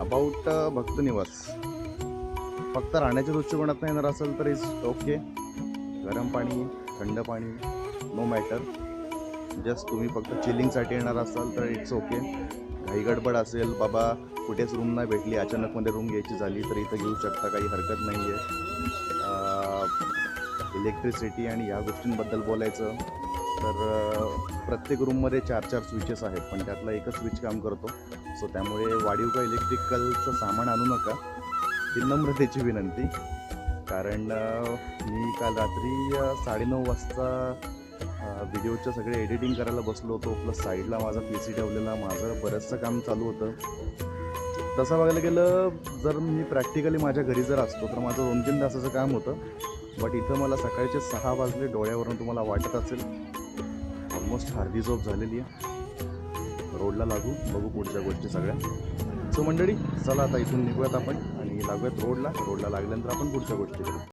About भक्त निवास. फक्त राहण्याच्या दृष्टिकोनात येणार असेल तर इज ओके गरम पाणी थंड पाणी नो मॅटर जस्ट तुम्ही फक्त चिलिंगसाठी येणार असाल तर इट्स ओके काही गडबड असेल बाबा कुठेच रूम नाही भेटली अचानकमध्ये रूम घ्यायची झाली तर इथं घेऊ शकता काही हरकत नाही आहे इलेक्ट्रिसिटी आणि या गोष्टींबद्दल बोलायचं तर प्रत्येक रूममध्ये चार चार स्विचेस आहेत पण त्यातला एकच स्विच काम करतो. सो त्यामुळे वाढीव का इलेक्ट्रिकलचं सामान आणू नका. ही नम्रतेची विनंती. कारण मी काल रात्री साडेनऊ वाजता व्हिडिओचं सगळे एडिटिंग करायला बसलो होतो. प्लस साईडला माझा पी सी ठेवलेला. माझं बरंचसं काम चालू होतं. तसं बघायला गेलं जर मी प्रॅक्टिकली माझ्या घरी जर असतो तर माझं दोन तीन तासाचं काम होतं. बट इथं मला सकाळचे सहा वाजले डोळ्यावरून तुम्हाला वाटत असेल. ऑलमोस्ट हार्दी झोप झालेली आहे. रोडला लागू. बघू पुढच्या गोष्टी सगळ्या. सो मंडळी चला आता इथून निघूयात आपण आणि लागूयात रोडला. रोडला लागल्यानंतर आपण पुढच्या गोष्टी करू.